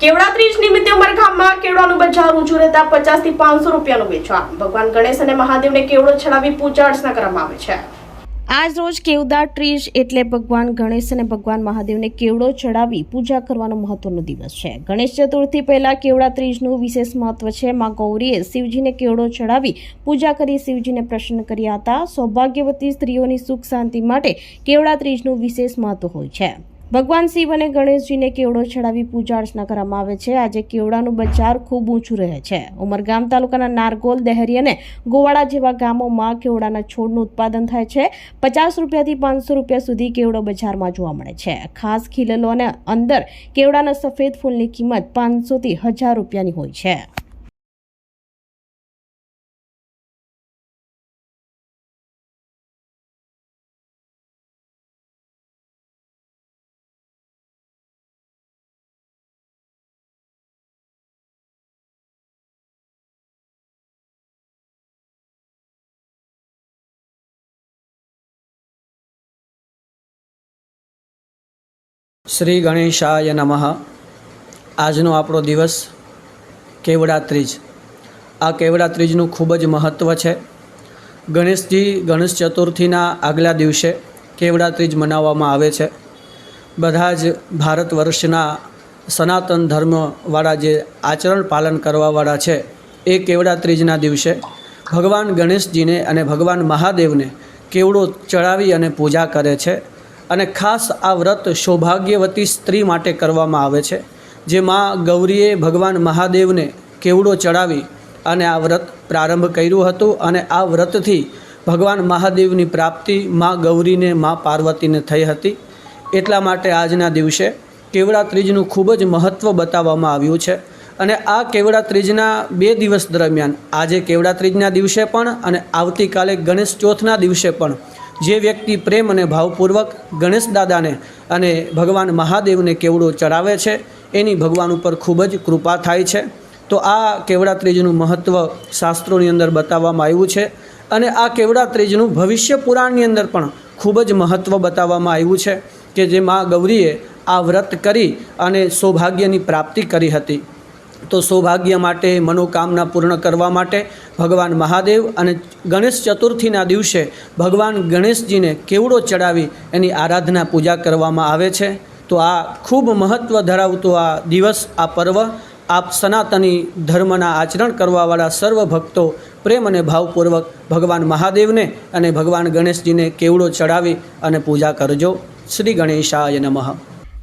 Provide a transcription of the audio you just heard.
કેવડા ત્રીજ નિમિત્તે ઉમરગામમાં કેવડાનું બજાર ઊંચું રહેતા પચાસથી પાંચસો રૂપિયાનું વેચાણ ભગવાન ગણેશ અને મહાદેવને કેવડો ચડાવી પૂજા અર્ચના કરવામાં આવે છે. આજ રોજ કેવડા ત્રીજ એટલે ભગવાન ગણેશ અને ભગવાન મહાદેવને કેવડો ચડાવી પૂજા કરવાનો મહત્વનો દિવસ છે. ગણેશ ચતુર્થી પહેલા કેવડા ત્રીજનું વિશેષ મહત્વ છે. માં ગૌરીએ શિવજીને કેવડો ચડાવી પૂજા કરી શિવજીને પ્રસન્ન કર્યા હતા. સૌભાગ્યવતી સ્ત્રીઓની સુખ શાંતિ માટે કેવડા ત્રીજનું વિશેષ મહત્વ હોય છે. ભગવાન શિવ અને ગણેશજીને કેવડો ચડાવી પૂજા અર્ચના કરવામાં આવે છે? આજે કેવડાનું બજાર ખૂબ ઊંચું રહે છે. ઉમરગામ તાલુકાના નારગોલ, દહેરી અને ગોવાડા જેવા ગામોમાં કેવડાના છોડનું ઉત્પાદન થાય છે. પચાસ રૂપિયાથી પાંચસો રૂપિયા સુધી કેવડો બજારમાં જોવા મળે છે. ખાસ ખીલલો અને અંદર કેવડાના સફેદ ફૂલની કિંમત પાંચસોથી હજાર રૂપિયાની હોય છે. શ્રી ગણેશાય નમઃ. આજનો આપણો દિવસ કેવડા ત્રીજ આ કેવડા ત્રીજનું ખૂબ જ મહત્ત્વ છે. ગણેશજી ગણેશ ચતુર્થીના આગલા દિવસે કેવડા ત્રીજ મનાવવામાં આવે છે. બધા જ ભારત વર્ષના સનાતન ધર્મવાળા જે આચરણ પાલન કરવાવાળા છે, એ કેવડા ત્રીજના દિવસે ભગવાન ગણેશજીને અને ભગવાન મહાદેવને કેવડો ચડાવી અને પૂજા કરે છે. અને ખાસ આ વ્રત સૌભાગ્યવતી સ્ત્રી માટે કરવામાં આવે છે, જે માં ગૌરીએ ભગવાન મહાદેવને કેવડો ચડાવી અને આ વ્રત પ્રારંભ કર્યું હતું અને આ વ્રતથી ભગવાન મહાદેવની પ્રાપ્તિ મા ગૌરીને મા પાર્વતીને થઈ હતી. એટલા માટે આજના દિવસે કેવડા ત્રીજનું ખૂબ જ મહત્ત્વ બતાવવામાં આવ્યું છે અને આ કેવડા ત્રીજના બે દિવસ દરમિયાન, આજે કેવડા ત્રીજના દિવસે પણ અને આવતીકાલે ગણેશ ચોથના દિવસે પણ જે વ્યક્તિ પ્રેમ અને ભાવપૂર્વક ગણેશ દાદાને અને ભગવાન મહાદેવને કેવડો ચડાવે છે, એની ભગવાન ઉપર ખૂબ જ કૃપા થાય છે. તો આ કેવડા ત્રીજનું મહત્ત્વ શાસ્ત્રોની અંદર બતાવવામાં આવ્યું છે અને આ કેવડા ત્રીજનું ભવિષ્ય પુરાણની અંદર પણ ખૂબ જ મહત્ત્વ બતાવવામાં આવ્યું છે કે જે મા ગૌરીએ આ વ્રત કરી અને સૌભાગ્યની પ્રાપ્તિ કરી હતી. તો સૌભાગ્ય માટે, મનોકામના પૂર્ણ કરવા માટે ભગવાન મહાદેવ અને ગણેશ ચતુર્થીના દિવસે ભગવાન ગણેશજીને કેવડો ચડાવી એની આરાધના પૂજા કરવામાં આવે છે. તો આ ખૂબ મહત્ત્વ ધરાવતો આ દિવસ, આ પર્વ આપ સનાતની ધર્મના આચરણ કરવાવાળા સર્વ ભક્તો પ્રેમ અને ભાવપૂર્વક ભગવાન મહાદેવને અને ભગવાન ગણેશજીને કેવડો ચડાવી અને પૂજા કરજો. શ્રી ગણેશાય નમઃ.